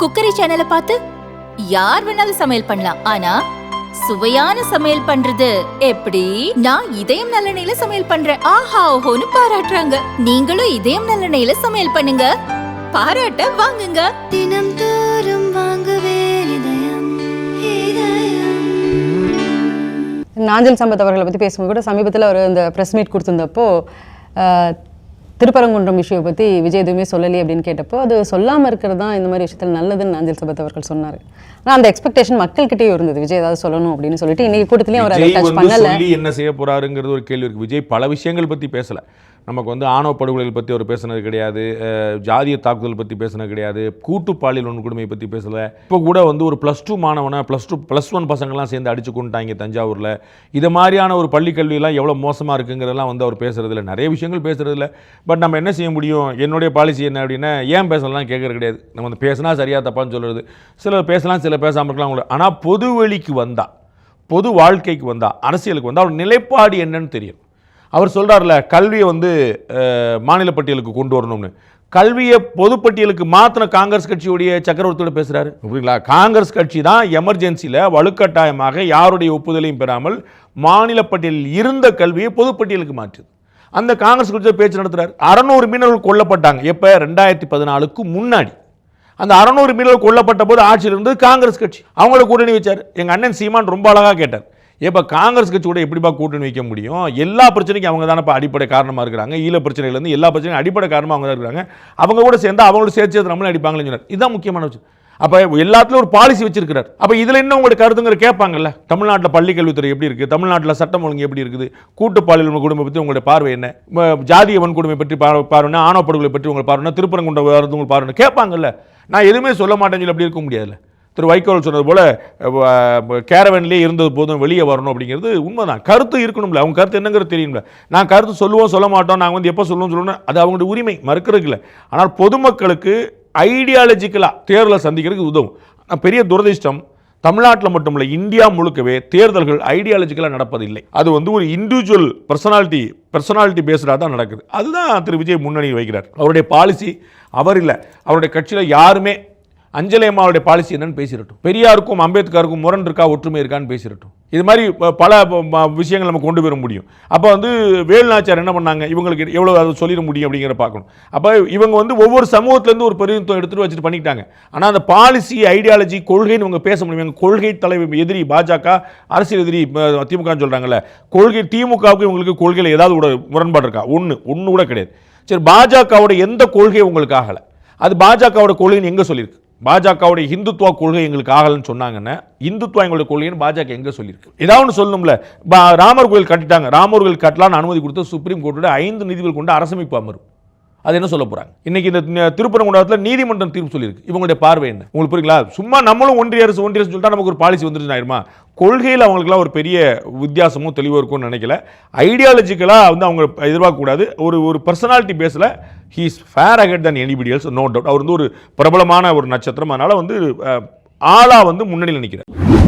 Cookery சேனலை பார்த்து யார் வேணாலும் சமையல் பண்ணலாம். ஆனா சுவையான சமையல் பண்றது எப்படி? நான் இதயம் நல்லெண்ணெயில சமையல் பண்றேன். ஆஹா ஓஹோன்னு பாராட்டுறாங்க. நீங்களும் இதயம் நல்லெண்ணெயில சமையல் பண்ணுங்க. பாராட்ட வாங்குங்க. தினம் தோறும் வாங்குவே இதயம் இதயம். நாஞ்சல் சம்பத் அவர்களை பற்றி பேசும்போது கூட சமீபத்தில் அவர் இந்த ப்ரெஸ் மீட் கொடுத்துருந்தப்போ திருப்பரங்குன்றம் இஷ்யூவை பற்றி விஜய் எதுவுமே சொல்லலையே அப்படின்னு கேட்டப்போ அது சொல்லாமல் இருக்கிறது தான் இந்த மாதிரி விஷயத்தில் நல்லதுன்னு நாஞ்சல் சம்பத் அவர்கள் சொன்னார். ஆனால் அந்த எக்ஸ்பெக்டேஷன் மக்கள்கிட்டயே இருந்தது. விஜய் ஏதாவது சொல்லணும் அப்படின்னு சொல்லிட்டு இன்னைக்கு கூட்டத்திலையும் அவர் டச் பண்ணலை. என்ன செய்ய போறாருங்கிறது ஒரு கேள்வி இருக்கு. விஜய் பல விஷயங்கள் பத்தி பேசல. நமக்கு வந்து ஆணவ படுகொலைகள் பற்றி அவர் பேசுனது கிடையாது. ஜாதிய தாக்குதல் பற்றி பேசினது கிடையாது. கூட்டு பாலியல் வன்கொடுமை பற்றி பேசல. இப்போ கூட வந்து ஒரு ப்ளஸ் டூ மாணவனை ப்ளஸ் டூ ப்ளஸ் ஒன் பசங்கள்லாம் சேர்ந்து அடிச்சு கொண்டாங்க தஞ்சாவூரில். இது மாதிரியான ஒரு பள்ளி கல்வியெல்லாம் எவ்வளோ மோசமாக இருக்குங்கிறதெல்லாம் வந்து அவர் பேசுகிறதில்ல நிறைய விஷயங்கள் பேசுகிறதில்ல பட் நம்ம என்ன செய்ய முடியும்? என்னுடைய பாலிசி என்ன அப்படின்னா ஏன் பேசலாம் கேட்கறது கிடையாது. நம்ம வந்து பேசினா சரியாக தப்பான்னு சொல்கிறது சிலர் பேசலாம் சில பேசாமல் இருக்கலாம் ஆனால் பொது வழிக்கு வந்தால் பொது வாழ்க்கைக்கு வந்தால் அரசியலுக்கு வந்தால் அவர் நிலைப்பாடு என்னன்னு தெரியும். அவர் சொல்கிறார்ல கல்வியை வந்து மாநில பட்டியலுக்கு கொண்டு வரணும்னு. கல்வியை பொதுப்பட்டியலுக்கு மாத்தின காங்கிரஸ் கட்சியுடைய சக்கரவர்த்தியோட பேசுகிறாரு புரியுங்களா காங்கிரஸ் கட்சி தான் எமர்ஜென்சியில் வலுக்கட்டாயமாக யாருடைய ஒப்புதலையும் பெறாமல் மாநில பட்டியலில் இருந்த கல்வியை பொதுப்பட்டியலுக்கு மாற்றுது. அந்த காங்கிரஸ் கட்சியை பேச்சு நடத்துகிறார் அறநூறு மீனவர்கள் கொல்லப்பட்டாங்க. எப்போ? ரெண்டாயிரத்தி பதினாலுக்கு முன்னாடி. அந்த அறநூறு மீனவர்கள் கொல்லப்பட்ட போது ஆட்சியில் இருந்தது காங்கிரஸ் கட்சி. அவங்கள கூட்டணி வச்சார். எங்கள் அண்ணன் சீமான் ரொம்ப அழகாக கேட்டார். இப்போ காங்கிரஸ் கட்சி கூட எப்படிப்பா கூட்டணி வைக்க முடியும்? எல்லா பிரச்சனைக்கும் அவங்க தானே இப்போ அடிப்படை காரணமாக இருக்கிறாங்க. ஈழ பிரச்சனைகள்லேருந்து எல்லா பிரச்சனையும் அடிப்படை காரணமாக அவங்க தான் இருக்கிறாங்க. அவங்க கூட சேர்ந்து அவங்களோட சேர்த்து சேர்த்து நம்மளும் அடிப்பாங்கன்னு சொன்னார். இதுதான் முக்கியமான விஷயம். அப்போ எல்லாத்துலையும் ஒரு பாலிசி வச்சிருக்கிறார். அப்போ இதில் என்ன உங்களுக்கு கருத்துங்கிற கேட்பாங்கல்ல? தமிழ்நாட்டில் பள்ளி கல்வித்துறை எப்படி இருக்குது தமிழ்நாட்டில் சட்டம் ஒழுங்கு எப்படி இருக்குது? கூட்டு பாலியல் குடும்பம் பற்றி உங்களுடைய பார்வை என்ன? ஜாதிய வன்கொடுமை பற்றி பார்வை பார்வைன்னா பற்றி உங்கள் பார்வைன்னா திருப்பரங்குன்ற வரது உங்களுக்கு பார்வைன்னா கேட்பாங்கல்ல? நான் எதுவுமே சொல்ல மாட்டேன்னு சொல்லி அப்படி இருக்க முடியாதுல்ல. திரு வைகோல் சொன்னது போல் கேரவன்லேயே இருந்தது போதும் வெளியே வரணும் அப்படிங்கிறது உண்மைதான். கருத்து இருக்கணும்ல அவங்க கருத்து என்னங்கிறது தெரியும்ல நான் கருத்து சொல்லுவோம் சொல்ல மாட்டோம் நாங்கள் வந்து எப்போ சொல்லுவோம் சொல்லணும் அது அவங்களுடைய உரிமை மறுக்கிறதுக்கு இல்லை. ஆனால் பொதுமக்களுக்கு ஐடியாலஜிக்கலாக தேர்தலை சந்திக்கிறதுக்கு உதவும். பெரிய துரதிர்ஷ்டம் தமிழ்நாட்டில் மட்டும் இல்லை இந்தியா முழுக்கவே தேர்தல்கள் ஐடியாலஜிக்கலாக நடப்பதில்லை. அது வந்து ஒரு இண்டிவிஜுவல் பர்சனாலிட்டி பர்சனாலிட்டி பேஸ்டாக தான் நடக்குது. அதுதான் திரு விஜய் முன்னணி வைக்கிறார். அவருடைய பாலிசி அவர் இல்லை. அவருடைய கட்சியில் யாருமே அஞ்சலி அம்மாவுடைய பாலிசி என்னன்னு பேசிடட்டும். பெரியாருக்கும் அம்பேத்கருக்கும் முரண் இருக்கா ஒற்றுமை இருக்கான்னு பேசிடட்டும். இது மாதிரி பல விஷயங்கள் நம்ம கொண்டு வர முடியும். அப்போ வந்து வேலுநாச்சார் என்ன பண்ணாங்க? இவங்களுக்கு எவ்வளோ அதை சொல்லிட முடியும் அப்படிங்கிற பார்க்கணும். அப்போ இவங்க வந்து ஒவ்வொரு சமூகத்திலேருந்து ஒரு பிரதிநிதித்துவம் எடுத்துகிட்டு வச்சுட்டு பண்ணிக்கிட்டாங்க. ஆனால் அந்த பாலிசி ஐடியாலஜி கொள்கைன்னு இவங்க பேச முடியும். எங்கள் கொள்கை தலைவர் எதிரி பாஜக அரசியல் எதிரி திமுகன்னு சொல்கிறாங்கல்ல கொள்கை திமுகவுக்கு இவங்களுக்கு கொள்கையில் ஏதாவது ஒரு முரண்பாடு இருக்கா? ஒன்று ஒன்று கூட கிடையாது. சரி பாஜகவோட எந்த கொள்கை உங்களுக்கு ஆகலை. அது பாஜகவோட கொள்கைன்னு எங்கே சொல்லியிருக்கு? பாஜகவுடைய இந்துத்துவ கொள்கை எங்களுக்கு ஆகலைன்னு சொன்னாங்கன்னா இந்துத்துவ எங்களுடைய கொள்கைன்னு பாஜக எங்கே சொல்லியிருக்கு? ஏதாவது ஒன்று சொல்லணும்ல. பா- ராமர் கோயில் கட்டிட்டாங்க. ராமர் கோயில் கட்டலான்னு அனுமதி கொடுத்து சுப்ரீம் கோர்ட்டோட ஐந்து நீதிபதிகள் கொண்டு அரசமைப்பு அமரும் அது என்ன சொல்ல போகிறாங்க இன்றைக்கி இந்த ந- திருப்பரங்குன்றத்தில் நீதிமன்றம் தீர்ப்பு சொல்லியிருக்கு. இவங்களுடைய பார்வை என்ன? உங்களுக்கு புரியுங்களா? சும்மா நம்மளும் ஒன்றிய அரசு ஒன்றிய அரசு சொல்லிட்டா நமக்கு ஒரு பாலிசி வந்துருச்சு ஆயிருமா? கொள்கையில் அவங்களுக்குலாம் ஒரு பெரிய வித்தியாசமும் தெளிவாக இருக்கும்னு நினைக்கல. ஐடியாலஜிக்கலாக வந்து அவங்க எதிர்பார்க்கக்கூடாது. ஒரு ஒரு பர்சனாலிட்டி பேஸில் he's far ahead than anybody else no doubt அவர் வந்து ஒரு பிரபலமான ஒரு நட்சத்திரம். அதனால் வந்து ஆளாக வந்து முன்னணியில் நிற்கிறார்